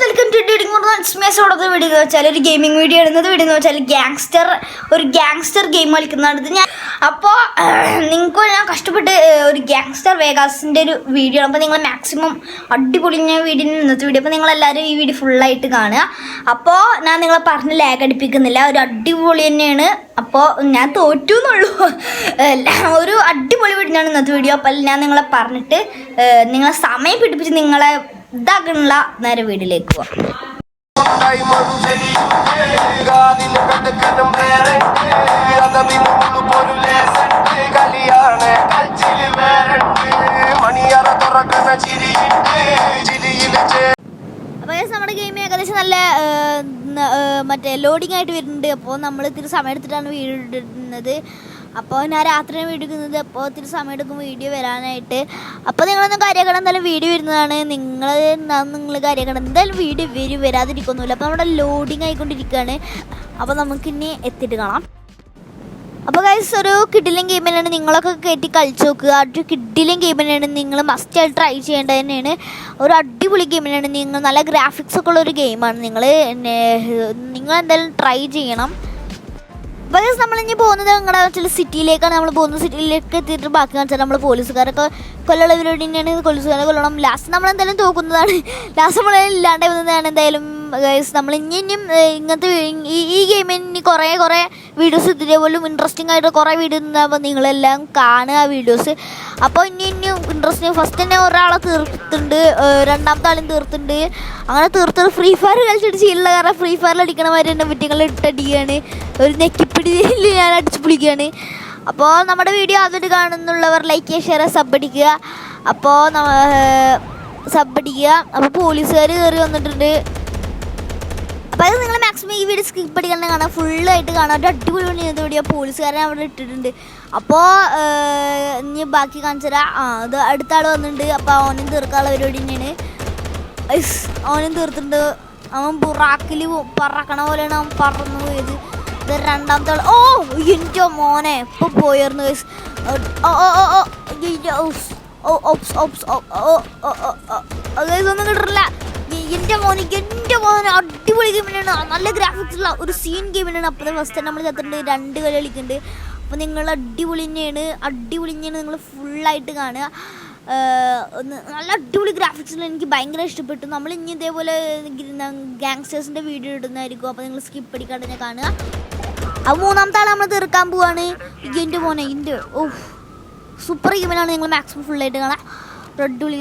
Welcome to ഡീഡിംഗ് സ്മേസോടത്ത് video എന്ന് വെച്ചാൽ ഒരു ഗെയിമിംഗ് വീഡിയോ ഇടുന്നത് വീഡിയോ എന്ന് വെച്ചാൽ ഗ്യാങ്സ്റ്റർ ഒരു ഗ്യാങ്സ്റ്റർ ഗെയിം കളിക്കുന്നതാണ് ഞാൻ അപ്പോൾ നിങ്ങൾക്ക് ഞാൻ കഷ്ടപ്പെട്ട് ഒരു ഗ്യാങ്സ്റ്റർ വേഗാസിന്റെ ഒരു വീഡിയോ ആണ്. അപ്പോൾ നിങ്ങൾ മാക്സിമം അടിപൊളി ഞാൻ വീഡിയോ ഇന്നത്തെ വീഡിയോ അപ്പോൾ നിങ്ങളെല്ലാവരും ഈ വീഡിയോ ഫുള്ളായിട്ട് കാണുക. അപ്പോൾ ഞാൻ നിങ്ങളെ പറഞ്ഞ് ലാഗ് അടിപ്പിക്കുന്നില്ല. ഒരു അടിപൊളി തന്നെയാണ്. അപ്പോൾ ഞാൻ തോറ്റു എന്നുള്ളൂ. ഒരു അടിപൊളി വീഡിയോ ആണ് ഇന്നത്തെ വീഡിയോ അപ്പോൾ ഞാൻ നിങ്ങളെ പറഞ്ഞിട്ട് നിങ്ങളെ സമയം പിടിപ്പിച്ച് നിങ്ങളെ ഇതാക്കണില്ല നേരെ വീട്ടിലേക്ക് പോവാം. അപ്പോൾ നമ്മുടെ ഗെയിം ഏകദേശം നല്ല മറ്റേ ലോഡിംഗ് ആയിട്ട് വരുന്നുണ്ട്. അപ്പോൾ നമ്മൾ ഇത്തിരി സമയം എടുത്തിട്ടാണ് വീഡിയോ ഇടുന്നത്. അപ്പോൾ ഞാൻ രാത്രിയാണ് വീഡിയോ എടുക്കുന്നത് അപ്പോൾ ഒത്തിരി സമയം എടുക്കും വീഡിയോ വരാനായിട്ട്. അപ്പോൾ നിങ്ങളൊന്നും കാര്യമാക്കണം എന്തായാലും വീഡിയോ വരുന്നതാണ്. നിങ്ങൾ നിങ്ങൾ കാര്യമാക്കണം എന്തായാലും വീഡിയോ വരും വരാതിരിക്കൊന്നുമില്ല. അപ്പോൾ നമ്മുടെ ലോഡിങ് ആയിക്കൊണ്ടിരിക്കുകയാണ്. അപ്പോൾ നമുക്കിനി എത്തിയിട്ട് കാണാം. അപ്പോൾ ഗൈസ് ഒരു കിഡിലും ഗെയിം നിങ്ങളൊക്കെ കയറ്റി കളിച്ചു നോക്കുക. ഒരു കിഡിലും ഗെയിം തന്നെയാണ് നിങ്ങൾ മസ്റ്റ് ആയിട്ട് ട്രൈ ചെയ്യേണ്ടത് തന്നെയാണ്. ഒരു അടിപൊളി ഗെയിം നിങ്ങൾ. നല്ല ഗ്രാഫിക്സ് ഒക്കെ ഉള്ള ഒരു ഗെയിമാണ് നിങ്ങൾ നിങ്ങൾ എന്തായാലും ട്രൈ ചെയ്യണം. അപ്പോൾ നമ്മളിനി പോകുന്നത് നിങ്ങളുടെ ചില സിറ്റിയിലേക്കാണ് നമ്മൾ പോകുന്നത് സിറ്റിയിലേക്ക് എത്തിയിട്ട് ബാക്കി കാണിച്ചാൽ നമ്മൾ പോലീസുകാരൊക്കെ കൊല്ലുള്ളവരോട് തന്നെയാണ്. പോലീസുകാരെ കൊല്ലണം. ലാസ്റ്റ് നമ്മൾ എന്തായാലും തോക്കുന്നതാണ്. ലാസ്റ്റ് നമ്മൾ ഇല്ലാണ്ട് വന്നതാണ് എന്തായാലും ഗൈസ് നമ്മൾ ഇനി ഇനിയും ഇങ്ങനത്തെ ഈ ഗെയിമിൽ ഇനി കുറേ കുറേ വീഡിയോസ് ഇതേപോലും ഇൻട്രസ്റ്റിംഗ് ആയിട്ട് കുറേ വീഡിയോ ഉണ്ടാകുമ്പോൾ നിങ്ങളെല്ലാം കാണുക വീഡിയോസ് അപ്പോൾ ഇനി ഇനി ഇൻട്രസ്റ്റിംഗ് ഫസ്റ്റ് തന്നെ ഒരാളെ തീർത്തിട്ടുണ്ട്. രണ്ടാമത്തെ ആളും തീർത്തിട്ടുണ്ട്. അങ്ങനെ തീർത്തത് ഫ്രീ ഫയർ കളിച്ചിട്ട് ചെയ്യില്ല കാരണം ഫ്രീ ഫയറിൽ അടിക്കണ മാതിരി തന്നെ വിറ്റുകൾ ഇട്ടടിക്കുകയാണ് ഒരു നെക്കിപ്പിടിയിൽ ഞാൻ അടിച്ചു പൊളിക്കുകയാണ് അപ്പോൾ നമ്മുടെ വീഡിയോ അതൊരു കാണുന്നുള്ളവർ ലൈക്ക് ചെയ്യുക ഷെയർ സബ് അടിക്കുക. അപ്പോൾ സബ് അടിക്കുക. അപ്പോൾ പോലീസുകാർ കയറി വന്നിട്ടുണ്ട്. അപ്പോൾ അത് നിങ്ങൾ മാക്സിമം ഈ വീഡിയോ സ്കിപ്പ് അടിക്കാൻ കാണാം. ഫുള്ളായിട്ട് കാണാം. ഒരു അടിപൊളി വീഡിയോ പോലീസുകാരെ അവിടെ ഇട്ടിട്ടുണ്ട്. അപ്പോൾ ഇനി ബാക്കി കാണിച്ചു തരാം ആ അത് അടുത്ത ആൾ വന്നിട്ടുണ്ട്. അപ്പോൾ ഓനും തീർക്കാനുള്ള പരിപാടി തന്നെയാണ്. അവനും തീർത്തിട്ടുണ്ട്. അവൻ ബുറാക്കിൽ പറക്കണ പോലെയാണ് അവൻ പറന്നു പോയത്. ഇത് രണ്ടാമത്തെ ആൾ ഓ എന്റെ മോനെ. ഇപ്പൊ പോയിരുന്നു. ഓ ഓ ഓ ഓ. ഓ ഓപ്സ് ഓപ്സ് ഓ ഓ ഓ ഒന്നും കിട്ടില്ല എന്റെ മോനിക്ക് എന്റെ മോനെ അടിപൊളി ഗെയിമിനാണ്. നല്ല ഗ്രാഫിക്സ് ഉള്ള ഒരു സീൻ ഗെയിമിനാണ്. അപ്പോൾ ഫസ്റ്റ് നമ്മൾ ചത്തിട്ടുണ്ട് രണ്ട് കളി കളിക്കുന്നുണ്ട്. അപ്പോൾ നിങ്ങൾ അടിപൊളി തന്നെയാണ്. അടിപൊളി തന്നെയാണ് നിങ്ങൾ ഫുള്ളായിട്ട് കാണുക. ഒന്ന് നല്ല അടിപൊളി ഗ്രാഫിക്സിൽ എനിക്ക് ഭയങ്കര ഇഷ്ടപ്പെട്ടു. നമ്മൾ ഇനി ഇതേപോലെ ഗാങ്സ്റ്റേഴ്സിന്റെ വീഡിയോ ഇടുന്നതായിരിക്കും. അപ്പോൾ നിങ്ങൾ സ്കിപ്പ് അടിക്കാണ്ട് തന്നെ കാണുക. അപ്പോൾ മൂന്നാമത്തെ ആൾ നമ്മൾ തീർക്കാൻ പോവാണ്. എന്റെ മോനെ എന്റെ ഓ സൂപ്പർ ഗെയിമിനാണ് നിങ്ങൾ മാക്സിമം ഫുള്ളായിട്ട് കാണാം. റെഡ് വിളി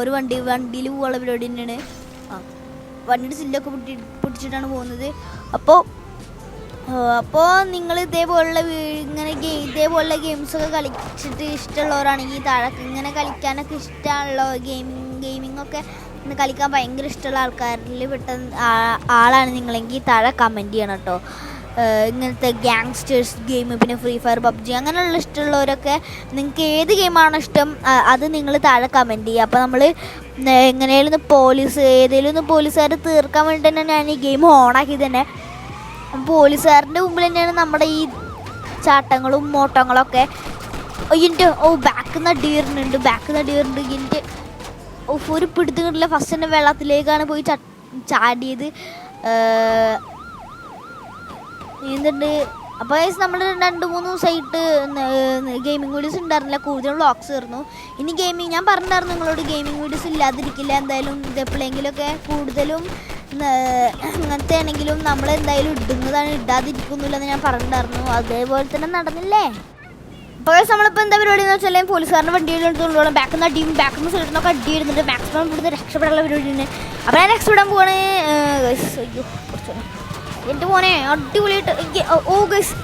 ഒരു വണ്ടി വണ്ടിയിൽ പോകാനുള്ള പരിപാടി തന്നെയാണ്. ആ വണ്ടിയുടെ സില്ലൊക്കെ പൊട്ടി പൊട്ടിച്ചിട്ടാണ് പോകുന്നത്. അപ്പോൾ അപ്പോൾ നിങ്ങൾ ഇതേപോലുള്ള ഇങ്ങനെ ഗെയിം ഇതേപോലുള്ള ഗെയിംസൊക്കെ കളിച്ചിട്ട് ഇഷ്ടമുള്ളവരാണെങ്കിൽ താഴെ ഇങ്ങനെ കളിക്കാനൊക്കെ ഇഷ്ടമുള്ള ഗെയിമിങ് ഇന്ന് കളിക്കാൻ ഭയങ്കര ഇഷ്ടമുള്ള ആൾക്കാരിൽ പെട്ട ആളാണ് നിങ്ങളെങ്കിൽ താഴെ കമന്റ് ചെയ്യണം കേട്ടോ. ഇങ്ങനത്തെ ഗ്യാങ്സ്റ്റേഴ്സ് ഗെയിം പിന്നെ ഫ്രീ ഫയർ പബ്ജി അങ്ങനെയുള്ള ഇഷ്ടമുള്ളവരൊക്കെ നിങ്ങൾക്ക് ഏത് ഗെയിമാണോ ഇഷ്ടം അത് നിങ്ങൾ താഴെ കമന്റ് ചെയ്യുക. അപ്പോൾ നമ്മൾ എങ്ങനെയാലും പോലീസ് ഏതെങ്കിലും ഒന്ന് പോലീസുകാർ തീർക്കാൻ വേണ്ടി തന്നെ ഞാൻ ഈ ഗെയിം ഓണാക്കി തന്നെ. പോലീസുകാരന്റെ മുമ്പിൽ തന്നെയാണ് നമ്മുടെ ഈ ചാട്ടങ്ങളും മോട്ടങ്ങളൊക്കെ. ഇന്റെ ഓ ബാക്കിൽ നിന്ന് അടിയറുന്നുണ്ട് ബാക്കിൽ നിന്ന് ഇന്റെ ഓ ഒരു പിടുത്തം കിട്ടില്ല ഫസ്റ്റ് തന്നെ വെള്ളത്തിലേക്കാണ് പോയി ചാടിയത്. നീന്തുണ്ട് അപ്പോൾ നമ്മൾ രണ്ട് മൂന്ന് ദിവസമായിട്ട് ഗെയിമിംഗ് വീഡിയോസ് ഉണ്ടായിരുന്നില്ല. കൂടുതൽ വ്ളോഗ്സ് ആയിരുന്നു. ഇനി ഗെയിമിംഗ് ഞാൻ പറഞ്ഞിട്ടുണ്ടായിരുന്നു നിങ്ങളോട് ഗെയിമിംഗ് വീഡിയോസ് ഇല്ലാതിരിക്കില്ല. എന്തായാലും ഇത് എപ്പോഴെങ്കിലുമൊക്കെ കൂടുതലും അങ്ങനത്തെ ആണെങ്കിലും നമ്മൾ എന്തായാലും ഇടുന്നതാണ് ഇടാതിരിക്കുന്നില്ലെന്ന് ഞാൻ പറഞ്ഞിട്ടുണ്ടായിരുന്നു. അതേപോലെ തന്നെ നടന്നില്ലേ guys, നമ്മളിപ്പോൾ എന്താ പരിപാടി എന്ന് വെച്ചാൽ പോലീസുകാരന്റെ വണ്ടി എടുത്തുകൊണ്ടുപോകണം ബാക്കിൽ നിന്ന് അടിയും ബാക്കിൽ നിന്ന് സൈഡിൽ നിന്നൊക്കെ അടി ഇടുന്നുണ്ട് മാക്സിമം ഇവിടുന്ന് രക്ഷപ്പെടാനുള്ള പരിപാടിയാണ്. അപ്പോൾ ഞാൻ രക്ഷപ്പെടാൻ പോവാണ്. അയ്യോ എന്റെ മോനെ അടിപൊളിയായിട്ട്. ഓ- ഗസ്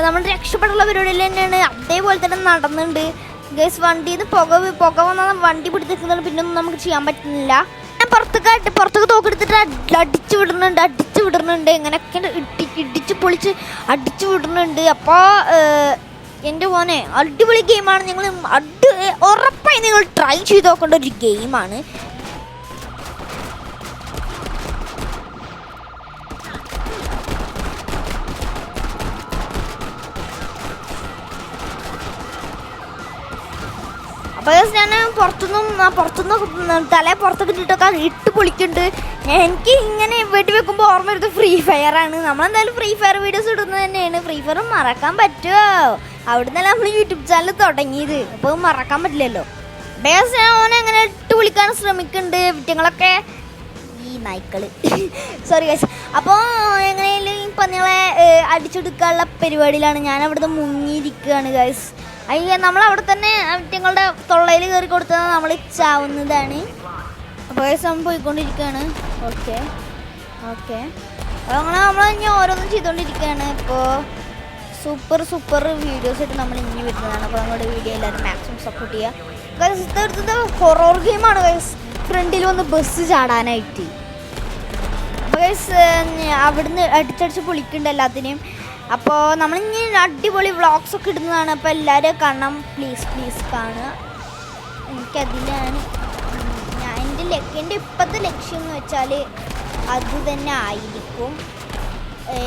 നമ്മൾ രക്ഷപ്പെടാനുള്ള പരിപാടിയിൽ തന്നെയാണ്. അതേപോലെ തന്നെ നടന്നുണ്ട് ഗൈസ് വണ്ടിയിൽ നിന്ന് പുക പുക വന്നാൽ വണ്ടി പിടിച്ചിരിക്കുന്നത് പിന്നെ ഒന്നും നമുക്ക് ചെയ്യാൻ പറ്റുന്നില്ല. പുറത്തൊക്കെ പുറത്തേക്ക് തോക്കെടുത്തിട്ട് അടി- അടിച്ചു വിടുന്നുണ്ട് അടിച്ചു വിടുന്നുണ്ട്. ഇങ്ങനെയൊക്കെ ഇടി ഇടിച്ച് പൊളിച്ച് അടിച്ചു വിടുന്നുണ്ട്. അപ്പോൾ എന്റെ മോനെ അടിപൊളി ഗെയിമാണ് നിങ്ങൾ അടി ഉറപ്പായി നിങ്ങൾ ട്രൈ ചെയ്ത് നോക്കേണ്ട ഒരു ഗെയിമാണ് അപ്പോൾ ഞാൻ പുറത്തുനിന്നും പുറത്തുനിന്ന് തലേ പുറത്തൊക്കെ ഇട്ടിട്ടൊക്കെ ഇട്ട് പൊളിക്കുന്നുണ്ട്. എനിക്ക് ഇങ്ങനെ വെടി വെക്കുമ്പോൾ ഓർമ്മ വരുന്നത് ഫ്രീ ഫയർ ആണ്. നമ്മളെന്തായാലും ഫ്രീ ഫയർ വീഡിയോസ് ഇടുന്നത് തന്നെയാണ്. ഫ്രീ ഫയർ മറക്കാൻ പറ്റുമോ അവിടെ നിന്നല്ല നമ്മൾ യൂട്യൂബ് ചാനൽ തുടങ്ങിയത് അപ്പോൾ മറക്കാൻ പറ്റില്ലല്ലോ. ബേസ് ഞാൻ ഓനെ അങ്ങനെ ഇട്ട് വിളിക്കാൻ ശ്രമിക്കുന്നുണ്ട്. വിറ്റങ്ങളൊക്കെ ഈ നായ്ക്കൾ സോറി ഗൈസ് അപ്പോൾ എങ്ങനെയെങ്കിലും പന്നികളെ ഏഹ്, അടിച്ചെടുക്കാനുള്ള പരിപാടിയിലാണ് ഞാൻ അവിടുന്ന് മുങ്ങിയിരിക്കുകയാണ് ഗൈസ് അയ്യ നമ്മൾ അവിടെ തന്നെ ഞങ്ങളുടെ തൊള്ളയിൽ കയറി കൊടുത്താൽ നമ്മൾ ചാവുന്നതാണ്. അപ്പോൾ നമ്മൾ പോയിക്കൊണ്ടിരിക്കുകയാണ് ഓക്കെ. ഓക്കെ. അങ്ങനെ നമ്മൾ ഇനി ഓരോന്നും ചെയ്തുകൊണ്ടിരിക്കുകയാണ് ഇപ്പോൾ സൂപ്പർ സൂപ്പർ വീഡിയോസ് ആയിട്ട് നമ്മൾ ഇനി വരുന്നതാണ്. അപ്പോൾ നമ്മുടെ വീഡിയോ എല്ലാവരും മാക്സിമം സപ്പോർട്ട് ചെയ്യുക ഗൈസ് ഇതെടുത്തത് ഹൊറോർ ഗെയിമാണ് ഗൈസ് ഫ്രണ്ടിൽ വന്ന് ബസ് ചാടാനായിട്ട്. അപ്പോൾ ഗൈസ് അവിടുന്ന് അടിച്ചടിച്ച് പൊളിക്കുന്നുണ്ട് എല്ലാത്തിനെയും. അപ്പോൾ നമ്മൾ ഇനി അടിപൊളി വ്ളോഗ്സ് ഒക്കെ ഇടുന്നതാണ്. അപ്പോൾ എല്ലാവരും കാണണം. പ്ലീസ് പ്ലീസ് കാണുക. എനിക്കതിലാണ് ഞാൻ എന്റെ എന്റെ ഇപ്പോഴത്തെ ലക്ഷ്യം എന്ന് വെച്ചാൽ അത് തന്നെ ആയിരിക്കും.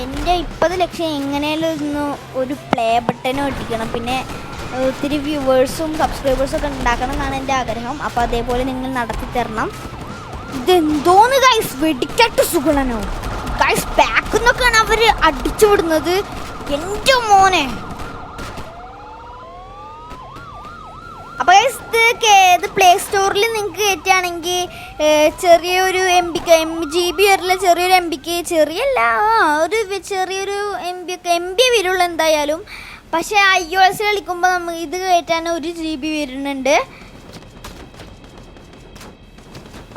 എന്റെ ഇപ്പോഴത്തെ ലക്ഷ്യം എങ്ങനെയാലും ഒരു പ്ലേ ബട്ടനും ഒട്ടിക്കണം പിന്നെ ഒത്തിരി വ്യൂവേഴ്സും സബ്സ്ക്രൈബേഴ്സും ഒക്കെ ഉണ്ടാക്കണം എന്നാണ് എന്റെ ആഗ്രഹം. അപ്പോൾ അതേപോലെ നിങ്ങൾ നടത്തി തരണം ഇതെന്തോന്ന് ഗൈസ് വെടിക്കട്ട് സുഗുണനോ? ഗൈസ് ബാക്ക് നിന്നൊക്കെയാണ് അവർ അടിച്ചു വിടുന്നത്? എന്റെ മോനെ. അപ്പോൾ ഇത് പ്ലേ സ്റ്റോറിൽ നിങ്ങൾക്ക് കയറ്റുകയാണെങ്കിൽ ചെറിയൊരു എം ബിക്ക് എം ജി ബി വരില്ല ചെറിയൊരു എം ബിക്ക് ചെറിയല്ല ഒരു ചെറിയൊരു എം ബി ഒക്കെ എം ബി വരുള്ളൂ എന്തായാലും. പക്ഷേ ഐ ഒ എസ് കളിക്കുമ്പോൾ നമുക്ക് ഇത് കയറ്റാൻ ഒരു ജി ബി വരുന്നുണ്ട്.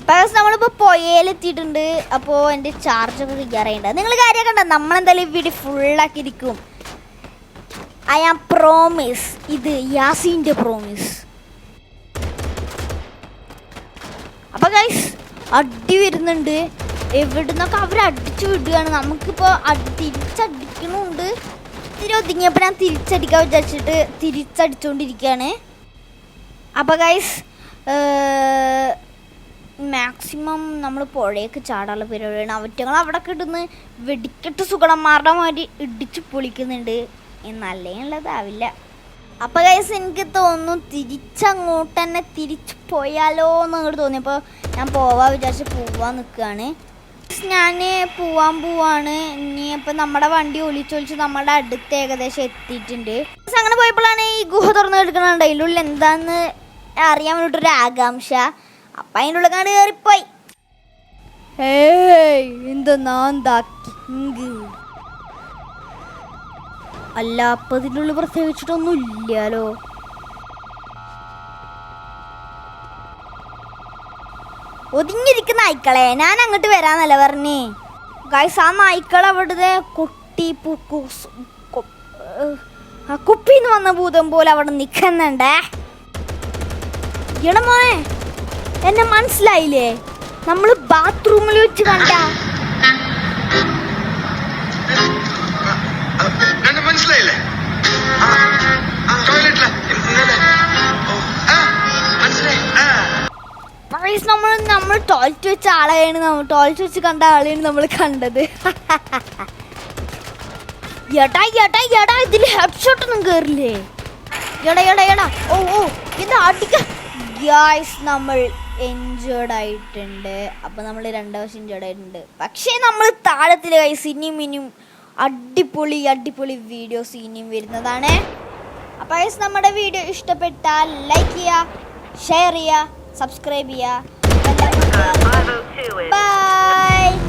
അപ്പോൾ നമ്മളിപ്പോൾ പുഴയിലെത്തിയിട്ടുണ്ട് അപ്പോൾ എന്റെ ചാർജൊക്കെ കയറിയുണ്ട് നിങ്ങൾ കാര്യം കണ്ട? നമ്മളെന്തായാലും വീഡിയോ ഫുള്ളാക്കിയിരിക്കും ഐ ആം പ്രോമിസ് ഇത് യാസീന്റെ പ്രോമിസ് അപ്പോൾ ഗൈസ് അടി വരുന്നുണ്ട്. എവിടുന്നൊക്കെ അവർ അടിച്ചു വിടുകയാണ് നമുക്കിപ്പോൾ അടി തിരിച്ചടിക്കണമുണ്ട് ഇത്തിരി ഒതുങ്ങിയപ്പോൾ ഞാൻ തിരിച്ചടിക്കാൻ വിചാരിച്ചിട്ട് തിരിച്ചടിച്ചുകൊണ്ടിരിക്കുകയാണ് അപ്പോൾ ഗൈസ് മാക്സിമം നമ്മൾ പുഴയൊക്കെ ചാടാനുള്ള പരിപാടിയാണ്. അവറ്റങ്ങൾ അവിടെ കിട്ടുന്ന വെടിക്കെട്ട് സുഗണന്മാരുടെ മാതിരി ഇടിച്ച് പൊളിക്കുന്നുണ്ട്. എന്നല്ലേ ഉള്ളതാവില്ല. അപ്പം കൈസ് എനിക്ക് തോന്നുന്നു തിരിച്ചങ്ങോട്ട് തന്നെ തിരിച്ച് പോയാലോ എന്ന് അങ്ങോട്ട് തോന്നിയപ്പോൾ ഞാൻ പോവാ വിചാരിച്ച് പോവാൻ നിൽക്കുകയാണ് ഞാൻ പോവാൻ പോവാണ്. ഇനി ഇപ്പം നമ്മുടെ വണ്ടി ഒലിച്ചൊലിച്ച് നമ്മുടെ അടുത്ത് ഏകദേശം എത്തിയിട്ടുണ്ട്. അങ്ങനെ പോയപ്പോഴാണ് ഈ ഗുഹ തുറന്ന് കിടക്കുന്നുണ്ട് അതിന്റെ ഉള്ളിൽ എന്താന്ന് അറിയാൻ വേണ്ടിയിട്ടൊരു ആകാംക്ഷ. അപ്പം അതിന്റെ ഉള്ളിൽ കയറിപ്പോയി. ഏയ് എന്താ എന്താക്കി അല്ല അപ്പം ഇതിന്റെ ഉള്ളിൽ പ്രത്യേകിച്ചിട്ടൊന്നും ഇല്ലല്ലോ ഒതുങ്ങിയിരിക്കുന്ന നായ്ക്കളെ ഞാൻ അങ്ങോട്ട് വരാന്നല്ല പറഞ്ഞേ. ഗൈസ് ആ നായ്ക്കൾ അവിടുത്തെ കുട്ടി പൂക്കൂസ് ആ കുപ്പിന്ന് വന്ന ഭൂതം പോലെ അവിടെ നിൽക്കുന്നുണ്ടേ മോനെ എന്നെ മനസ്സിലായില്ലേ? നമ്മൾ ബാത്റൂമിൽ വെച്ച് കണ്ട. മനസ്സിലായില്ലേ? നമ്മൾ നമ്മൾ ടോയ്ലറ്റ് വെച്ച ആളെയാണ് നമ്മൾ ടോയ്ലറ്റ് വെച്ച് കണ്ട ആളെയാണ് നമ്മൾ കണ്ടത്. എടാ എടാ എടാ ഇതിൽ ഹെഡ് ഷോട്ട് ഒന്നും കേറില്ലേ? എടാ എടാ എടാ. ഓ ഓ ഇത് അടിക്ക ഗായ്സ് നമ്മൾ എൻജോയ്ഡ് ആയിട്ടുണ്ട് അപ്പോൾ നമ്മൾ രണ്ടു വർഷം എൻജോയ്ഡ് ആയിട്ടുണ്ട് പക്ഷേ നമ്മൾ താഴത്തിൽ കൈ ഇനിയും ഇനിയും അടിപൊളി അടിപൊളി വീഡിയോസ് ഇനിയും വരുന്നതാണ് അപ്പോൾ ഗൈസ് നമ്മുടെ വീഡിയോ ഇഷ്ടപ്പെട്ടാൽ ലൈക്ക് ചെയ്യുക ഷെയർ ചെയ്യുക സബ്സ്ക്രൈബ് ചെയ്യുക ബൈ